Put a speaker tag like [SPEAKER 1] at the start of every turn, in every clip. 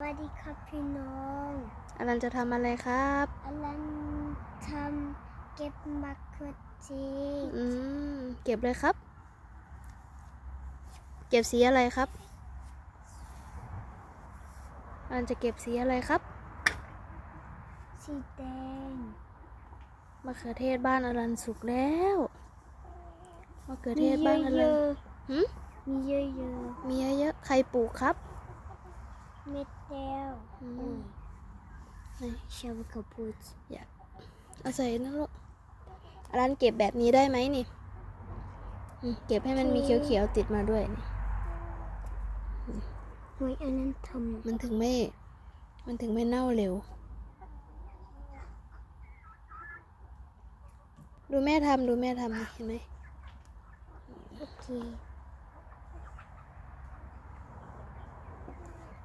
[SPEAKER 1] สวัสดีครับพี่น้อง
[SPEAKER 2] อลันจะทำอะไรครับ
[SPEAKER 1] อลันทำเก็บมะเขือเทศ
[SPEAKER 2] อืม เก็บเลยครับ เก็บสีอะไรครับอลันจะเก็บสีอะไรครับ
[SPEAKER 1] สีแดง
[SPEAKER 2] มะเขือเทศบ้านอลันสุกแล้วมะเขือเท
[SPEAKER 1] มี
[SPEAKER 2] ศบ้านอ
[SPEAKER 1] เย
[SPEAKER 2] ลัน
[SPEAKER 1] อะ
[SPEAKER 2] หืม
[SPEAKER 1] ๆมีเยอะ
[SPEAKER 2] มีเยอะๆใครปลูกครับ
[SPEAKER 1] ๆ เม็ดเดียว
[SPEAKER 2] อืม
[SPEAKER 1] โอ้ยไม่ใช่ว่าข้าวโพด
[SPEAKER 2] อยากเอาใส่นั่นลูกอลันเก็บแบบนี้ได้ไหมนี่อืมเก็บให้มันมีเขียวๆติดมาด้วยนี่
[SPEAKER 1] เฮ้ยอันนั้นท
[SPEAKER 2] มันถึงไม่ มันถึงไม่เน่าเร็ว ดูแม่ทำดูแม่ทำนี่เห็นไหมำ
[SPEAKER 1] โอเค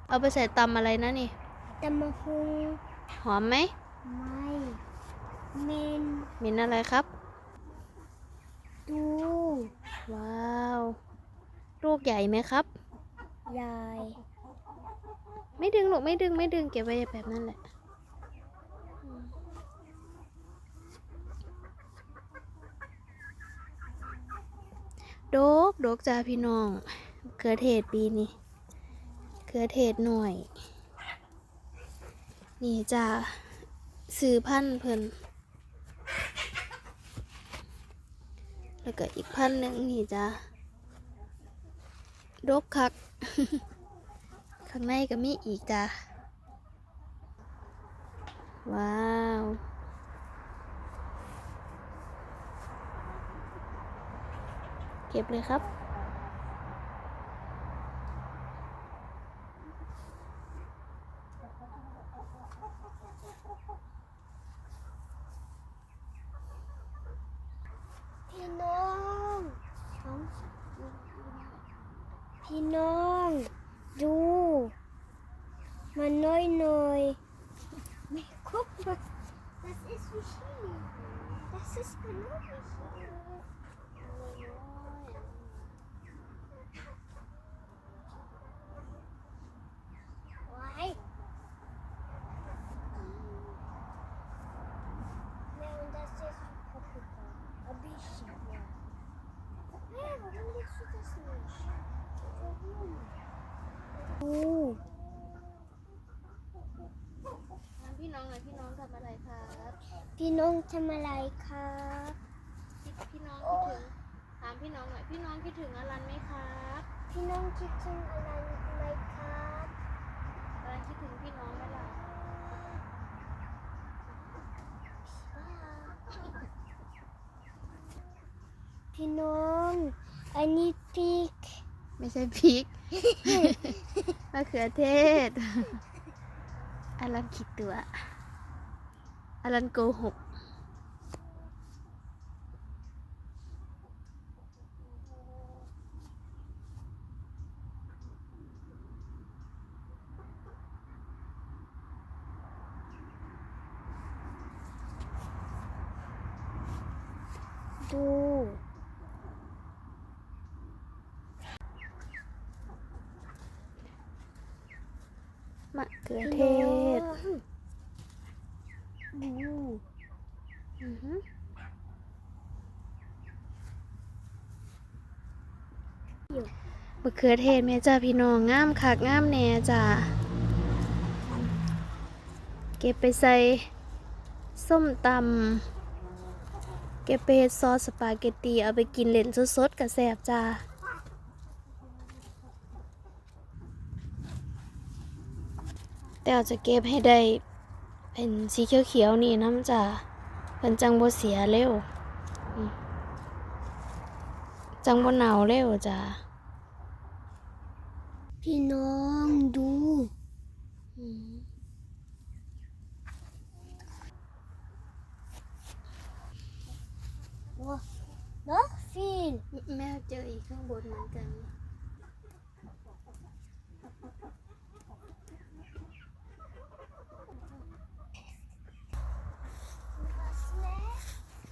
[SPEAKER 2] เอาไปใส่ตำอะไรนะนี่
[SPEAKER 1] แต่มะฮุง
[SPEAKER 2] หอมไหม
[SPEAKER 1] ไม่เมน
[SPEAKER 2] เหม็นอะไรครับ
[SPEAKER 1] ดู
[SPEAKER 2] ว้าว ลูกใหญ่ไหมครับ
[SPEAKER 1] ยาย
[SPEAKER 2] ไม่ดึงลูกไม่ดึงไม่ดึงเก็บไว้แบบนั้นแหละอืมโดกโดกจ้าพี่น้องเขือเทศปีนี้เขือเทศหน่อย นี่จ้าซื้อพันเพิ่นแล้วก็อีกพันหนึ่งนี่จ้าดกคัก ข้างในก็มีอีกจ้ะ ว้าวเก็บเลยครับ
[SPEAKER 1] พี่น้อง ดู มันน้อยหน่อยไม่ครบ Das ist wie Chili. Das ist genau wie Chili.
[SPEAKER 2] พี่น้องทำอะไรครับ
[SPEAKER 1] พี่น้องคิ
[SPEAKER 2] ดถึงถามพี่น้องหน่อยพี่น้องคิดถึงอลันไหมครับ
[SPEAKER 1] พี่น้องคิดถึงอะไรไหมครับ
[SPEAKER 2] อลันคิดถึงพี่น้องไหมล่ะ
[SPEAKER 1] พี่น้องอันนี้พริก
[SPEAKER 2] ไม่ใช่พริก มะเขือเทศอลันคิดตัว อลันโกหก
[SPEAKER 1] ดู
[SPEAKER 2] มะเขือ
[SPEAKER 1] พี่
[SPEAKER 2] เท
[SPEAKER 1] น้อง
[SPEAKER 2] ศ
[SPEAKER 1] ดู
[SPEAKER 2] อือฮึมะเขือเทศแม่จ้าพี่น้องงามคักงามแน่จ้าเก็บไปใส่ส้มตำเก็บไปเฮ็ดซอสสปาเกตตีเอาไปกินเล่นสดๆกับแสบจ้าแต่อาจจะเก็บให้ได้ เป็นสีเขียวๆนี่น้ำจ้าเป็นจังบ่เสียเร็วอืมจังบ่เน่าเร็วจ้า
[SPEAKER 1] พี่น้องดู
[SPEAKER 2] อืม
[SPEAKER 1] ว้า noch viel
[SPEAKER 2] แม่เจออีกข้างบนเหมือนกัน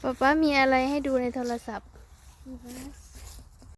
[SPEAKER 2] ป๊าป๊ามีอะไรให้ดูในโทรศัพท์